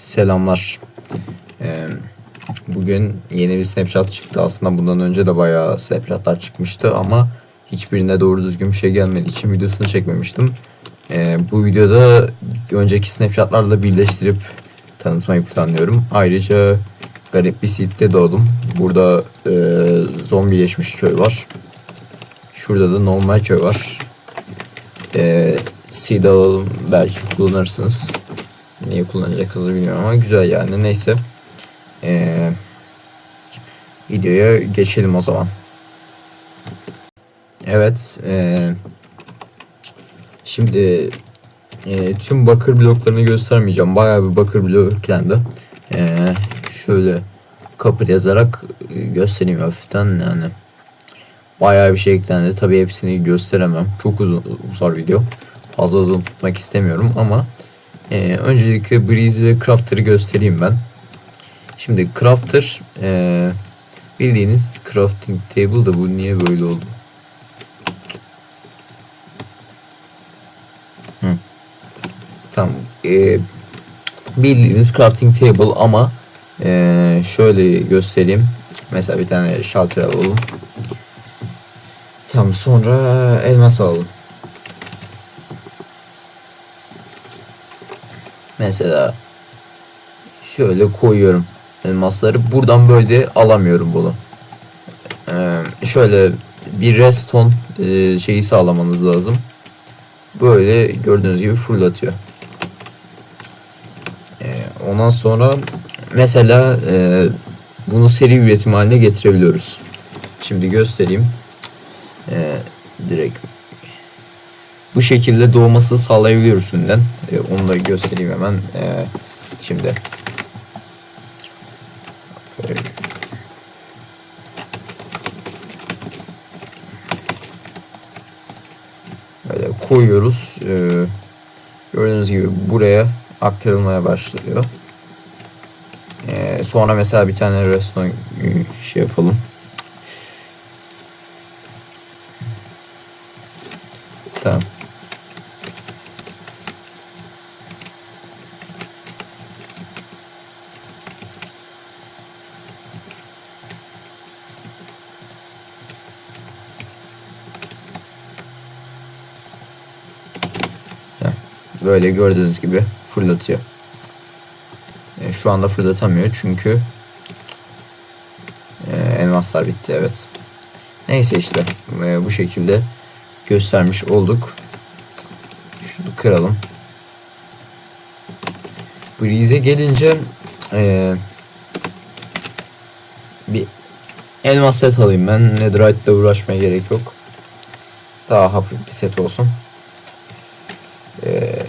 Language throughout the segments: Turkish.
Selamlar. Ee, bugün yeni bir Snapchat çıktı. Aslında bundan önce de bayağı Snapchat'lar çıkmıştı ama hiçbirine doğru düzgün bir şey gelmediği için videosunu çekmemiştim. Ee, bu videoda önceki Snapchat'larla birleştirip tanıtmayı planlıyorum. Ayrıca garip bir sitede doğdum. Burada e, zombileşmiş köy var. Şurada da normal köy var. E, seed alalım belki kullanırsınız. Niye kullanacağınızı bilmiyorum ama güzel yani neyse. Ee, videoya geçelim o zaman. Evet. ee, şimdi ee, tüm bakır bloklarını göstermeyeceğim. Bayağı bir bakır blok eklendi. Ee, şöyle kapır yazarak e, göstereyim hafiften yani. Bayağı bir şey eklendi. Tabii hepsini gösteremem. Çok uzun uzar video. Fazla uzun tutmak istemiyorum ama ee, öncelikle Breeze ve Crafter'ı göstereyim ben. Şimdi Crafter ee, bildiğiniz crafting table da bu niye böyle oldu? Hı. Tamam. Ee, bildiğiniz crafting table ama ee, şöyle göstereyim. Mesela bir tane shulker alalım. Tamam sonra elmas alalım. Mesela şöyle koyuyorum elmasları. Buradan böyle alamıyorum bunu. Ee, şöyle bir reston e, şeyi sağlamanız lazım. Böyle gördüğünüz gibi fırlatıyor. Ee, ondan sonra mesela e, bunu seri üretim haline getirebiliyoruz. Şimdi göstereyim. Ee, direkt bu şekilde doğmasını sağlayabiliyoruz önden. E, onu da göstereyim hemen. E, şimdi. Böyle koyuyoruz. E, gördüğünüz gibi buraya aktarılmaya başlıyor. E, sonra mesela bir tane restoran şey yapalım. Tamam. Böyle gördüğünüz gibi fırlatıyor. E, şu anda fırlatamıyor çünkü e, elmaslar bitti evet. Neyse işte e, bu şekilde göstermiş olduk. Şunu kıralım. Breeze'e gelince e, bir elmas set alayım ben. Netherite ile uğraşmaya gerek yok. Daha hafif bir set olsun. Ee,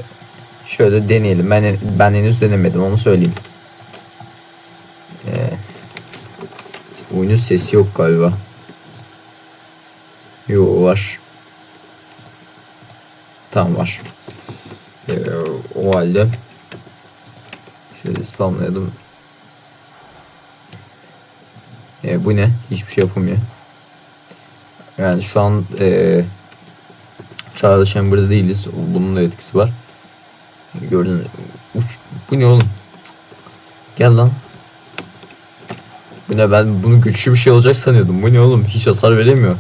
şöyle deneyelim. Ben ben henüz denemedim onu söyleyeyim. Ee, oyunun sesi yok galiba. Yo var. Tam var. Ee, o halde şöyle spamlayalım. Ee, bu ne? Hiçbir şey yapamıyor. Yani şu an ee, Trial Chamber'da değiliz. Bunun da etkisi var. Gördün Uç. Bu ne oğlum? Gel lan. Bu ne ben bunu güçlü bir şey olacak sanıyordum. Bu ne oğlum? Hiç hasar veremiyor.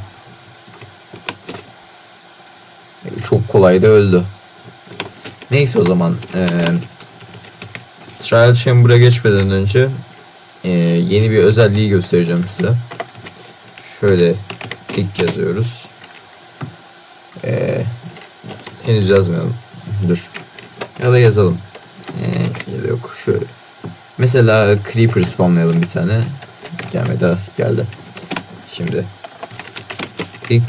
Çok kolay da öldü. Neyse o zaman. Ee, Trial Chamber'a geçmeden önce e, yeni bir özelliği göstereceğim size. Şöyle ilk yazıyoruz. Ee, henüz yazmayalım. Dur. Ya da yazalım. Ee, ya da yok. Şöyle. Mesela Creeper spamlayalım bir tane. Gelmedi. Geldi. Şimdi. ilk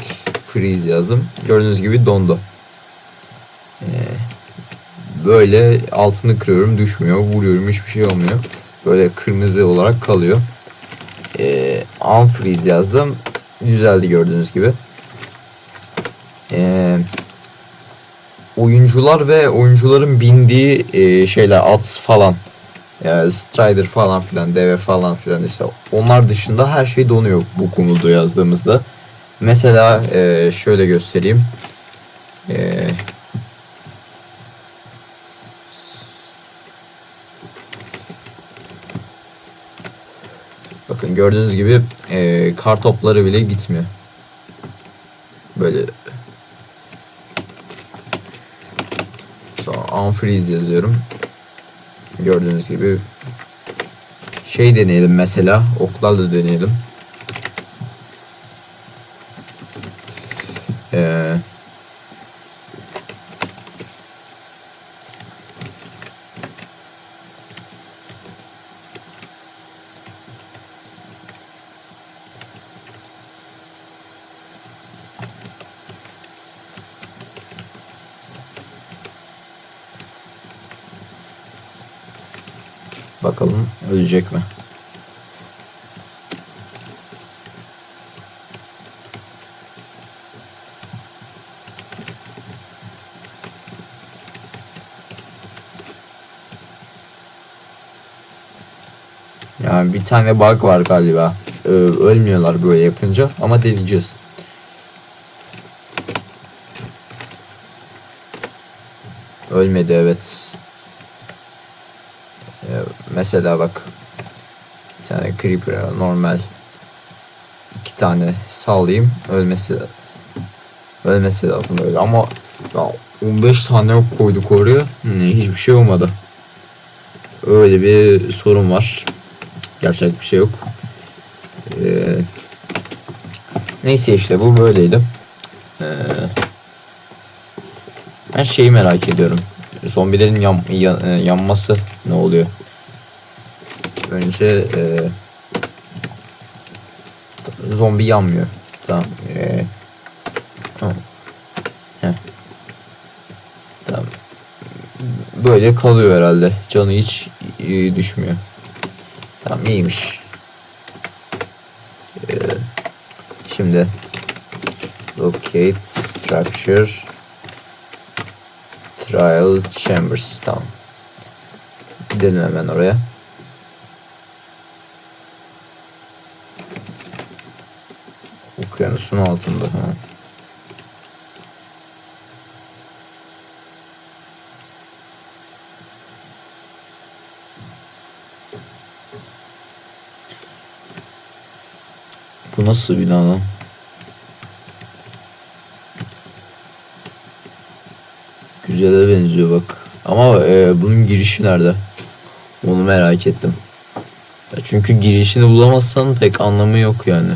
freeze yazdım. Gördüğünüz gibi dondu. Ee, böyle altını kırıyorum düşmüyor. Vuruyorum hiçbir şey olmuyor. Böyle kırmızı olarak kalıyor. Ee, unfreeze yazdım. Düzeldi gördüğünüz gibi e, oyuncular ve oyuncuların bindiği e, şeyler at falan yani Strider falan filan deve falan filan işte onlar dışında her şey donuyor bu konuda yazdığımızda. Mesela e, şöyle göstereyim. E, bakın gördüğünüz gibi e, kar topları bile gitmiyor. Böyle unfreeze yazıyorum. Gördüğünüz gibi şey deneyelim mesela oklarla deneyelim. Bakalım ölecek mi? Yani bir tane bug var galiba. Ee, ölmüyorlar böyle yapınca ama deneyeceğiz. Ölmedi evet. Mesela bak bir tane creeper normal iki tane sallayayım ölmesi ölmesi lazım böyle ama ya 15 tane koyduk oraya hiçbir şey olmadı. Öyle bir sorun var. Yapacak bir şey yok. Ee, neyse işte bu böyleydi. Ee, ben şeyi merak ediyorum. Zombilerin yan, yan- e, yanması ne oluyor? Önce e, zombi yanmıyor. Tamam. E, tamam. Tamam. Böyle kalıyor herhalde. Canı hiç e, düşmüyor. Tamam iyiymiş. Ee, şimdi locate structure trial chambers tamam. Gidelim hemen oraya. Okyanusun altında. Ha. Bu nasıl bina lan? Güzele benziyor bak. Ama e, bunun girişi nerede? Onu merak ettim. Ya çünkü girişini bulamazsan pek anlamı yok yani.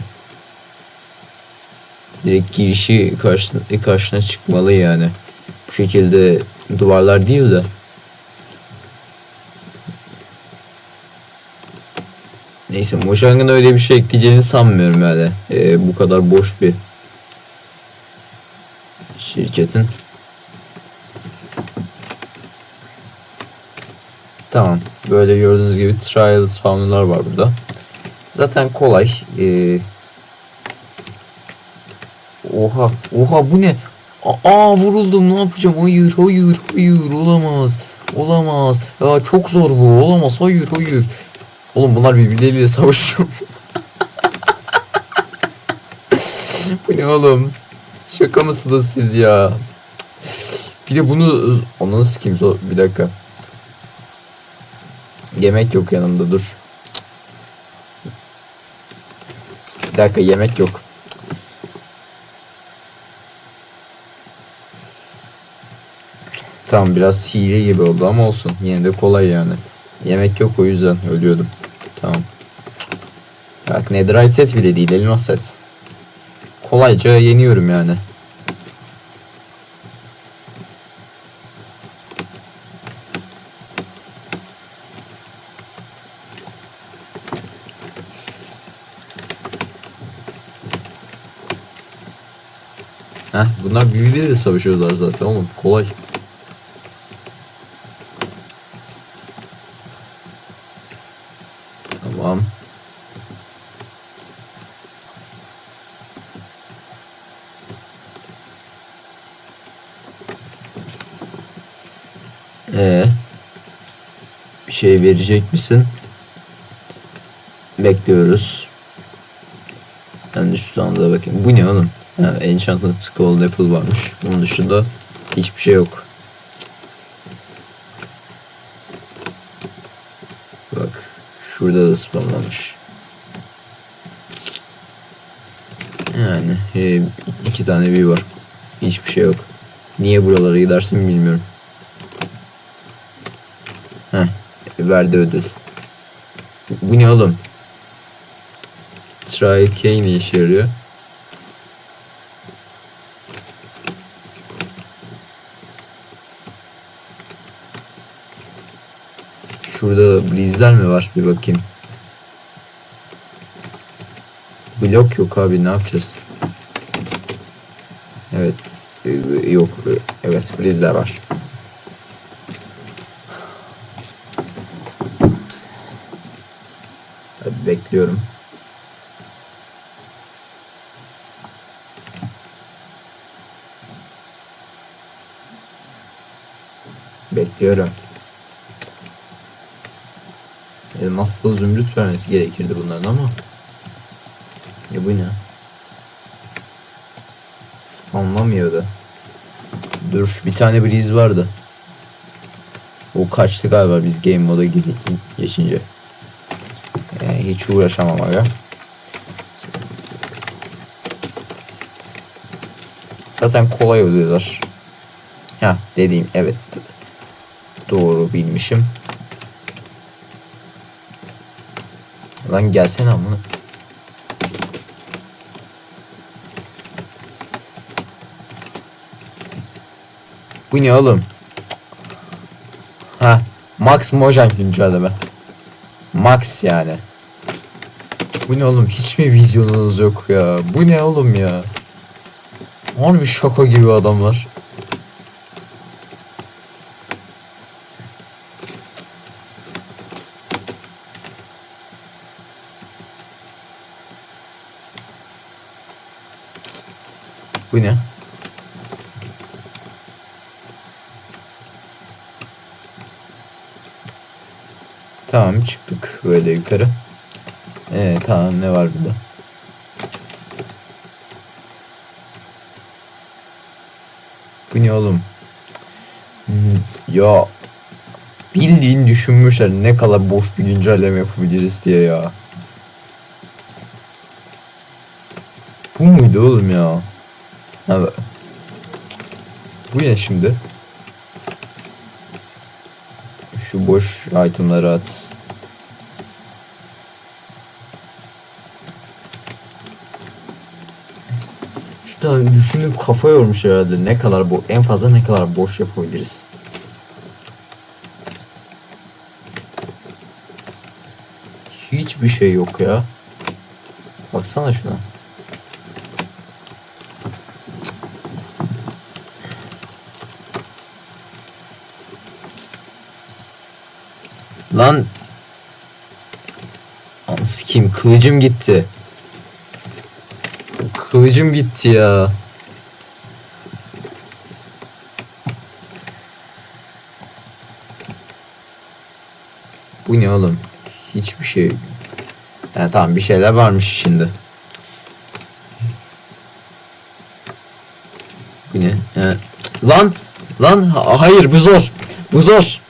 Direkt girişi karşına, karşına çıkmalı yani. Bu şekilde duvarlar değil de. Neyse Mojang'ın öyle bir şey ekleyeceğini sanmıyorum yani. Ee, bu kadar boş bir şirketin. Tamam. Böyle gördüğünüz gibi trial spawnlar var burada. Zaten kolay. Ee, oha. Oha bu ne? Aa vuruldum ne yapacağım? Hayır hayır hayır olamaz. Olamaz. Ya çok zor bu. Olamaz. Hayır hayır. Oğlum bunlar birbirleriyle savaşıyor. bu ne oğlum? Şaka mısınız siz ya? Bir de bunu onu sikeyim zor bir dakika. Yemek yok yanımda dur. Bir dakika yemek yok. Tamam biraz hile gibi oldu ama olsun. Yine de kolay yani. Yemek yok o yüzden ölüyordum. Tamam. Bak netherite set bile değil elmas set. Kolayca yeniyorum yani. Heh, bunlar birbirleriyle savaşıyorlar zaten oğlum kolay. Tamam. Ee, bir şey verecek misin? Bekliyoruz. Ben de şu sandığa bakayım. Bu ne oğlum? Ha, Enchanted Gold Apple varmış. Bunun dışında hiçbir şey yok. Bak. Şurada da spamlanmış. Yani e, iki tane bir var. Hiçbir şey yok. Niye buralara gidersin bilmiyorum. Heh, verdi ödül. Bu ne oğlum? Try K ne işe yarıyor? Şurada blizler mi var? Bir bakayım. Blok yok abi ne yapacağız? Evet. e, Yok. e, Evet blizler var. Bekliyorum. Bekliyorum. Elmasla zümrüt vermesi gerekirdi bunların ama. Ya bu ne? Spamlamıyordu. Dur bir tane breeze vardı. O kaçtı galiba biz game moda geçince. Hiç uğraşamam aga. Zaten kolay oluyorlar. Ha dediğim evet. Doğru bilmişim. Lan gelsene amına. Bu ne oğlum? Ha, Max Mojang güncelleme. Max yani. Bu ne oğlum? Hiç mi vizyonunuz yok ya? Bu ne oğlum ya? Harbi şaka gibi adamlar. Bu ne? Tamam çıktık böyle yukarı. Ee tamam ne var burada? Bu ne oğlum? Hmm, Ya bildiğin düşünmüşler ne kadar boş bir güncelleme yapabiliriz diye ya. Bu muydu oğlum ya? Evet. Bu ne şimdi? Şu boş itemları at. Şu da düşünüp kafa yormuş herhalde. Ne kadar bu en fazla ne kadar boş yapabiliriz. Hiçbir şey yok ya. Baksana şuna. Lan sikeyim kılıcım gitti. Kılıcım gitti ya. Bu ne oğlum? Hiçbir şey. Ha, tamam bir şeyler varmış şimdi. Bu ne? Ha. Lan! Lan! Ha- hayır bu zor. Bu zor.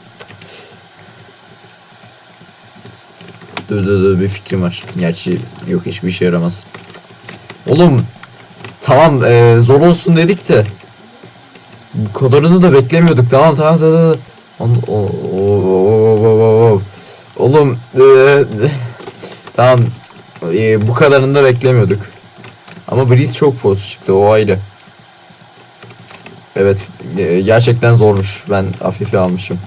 Dur dur dur bir fikrim var. Gerçi yok hiçbir işe yaramaz. Oğlum tamam e, zor olsun dedik de bu kadarını da beklemiyorduk. Tamam tamam tamam. Oğlum, tamam bu kadarını da beklemiyorduk. Ama Breeze çok poz çıktı o ayrı. Evet e, gerçekten zormuş. Ben hafife almışım.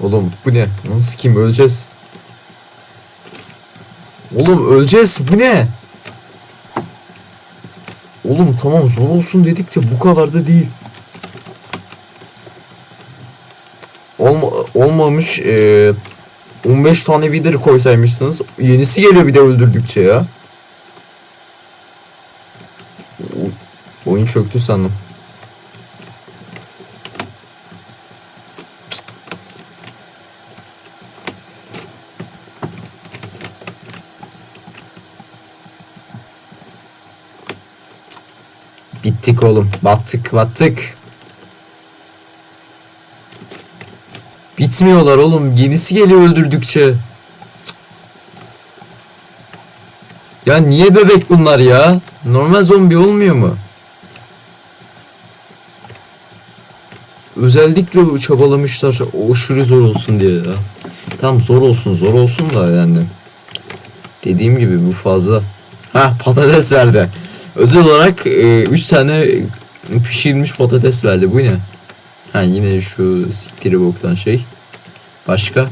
Oğlum bu ne? Nasıl kim öleceğiz? Oğlum öleceğiz bu ne? Oğlum tamam zor olsun dedik de bu kadar da değil. Olma, olmamış eee 15 tane Wither koysaymışsınız. Yenisi geliyor bir de öldürdükçe ya. Oyun çöktü sandım. Bittik oğlum. Battık battık. Bitmiyorlar oğlum. Yenisi geliyor öldürdükçe. Ya niye bebek bunlar ya? Normal zombi olmuyor mu? Özellikle çabalamışlar aşırı zor olsun diye ya. Tam zor olsun zor olsun da yani. Dediğim gibi bu fazla. Ha patates verdi. Ödül olarak 3 tane pişirilmiş patates verdi. Bu ne? Ha yine şu siktiri boktan şey. Başka?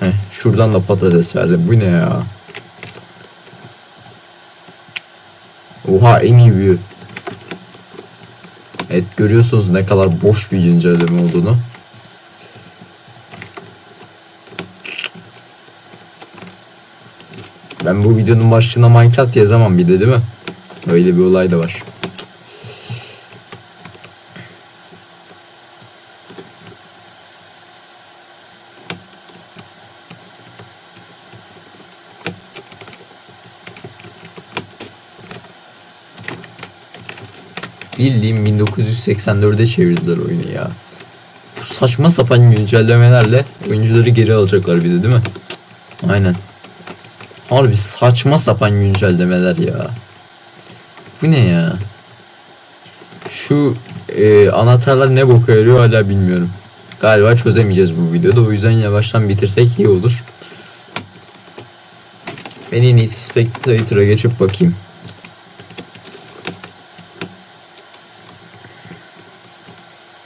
Heh, şuradan da patates verdi. Bu ne ya? Oha en iyi bir. Evet görüyorsunuz ne kadar boş bir güncelleme olduğunu. Ben bu videonun başlığına Minecraft yazamam bir de değil mi? Öyle bir olay da var. Bildiğim 1984'e çevirdiler oyunu ya. Bu saçma sapan güncellemelerle oyuncuları geri alacaklar bir de değil mi? Aynen. Harbi saçma sapan güncellemeler ya. Bu ne ya? Şu e, anahtarlar ne boka yarıyor hala bilmiyorum. Galiba çözemeyeceğiz bu videoda. O yüzden yavaştan bitirsek iyi olur. Ben en iyisi Spectator'a geçip bakayım.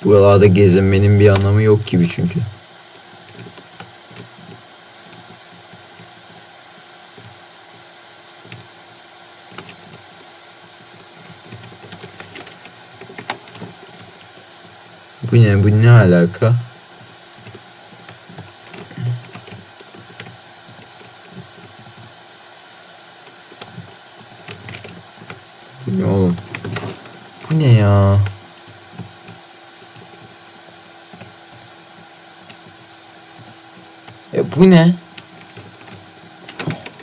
Buralarda gezinmenin bir anlamı yok gibi çünkü. Ne? Bu ne alaka? Bu ne oğlum? Bu ne ya? E bu ne?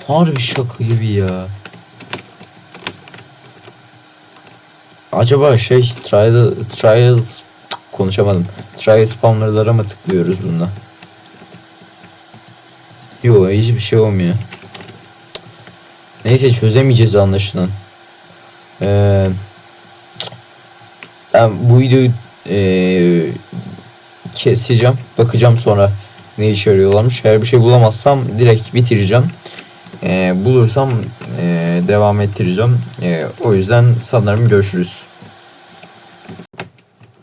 Harbi şaka gibi ya. Acaba şey trial trials konuşamadım. Trial spawner'lara mı tıklıyoruz bunda? Yo hiçbir şey olmuyor. Neyse çözemeyeceğiz anlaşılan. Ee, ben bu videoyu ee, keseceğim. Bakacağım sonra ne işe yarıyorlarmış. Eğer bir şey bulamazsam direkt bitireceğim. Ee, bulursam ee, devam ettireceğim. Ee, o yüzden sanırım görüşürüz.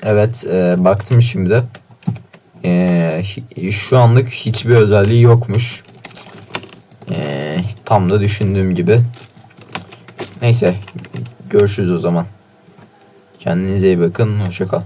Evet ee, baktım şimdi. Hi- şu anlık hiçbir özelliği yokmuş. Ee, tam da düşündüğüm gibi. Neyse görüşürüz o zaman. Kendinize iyi bakın. Hoşçakal.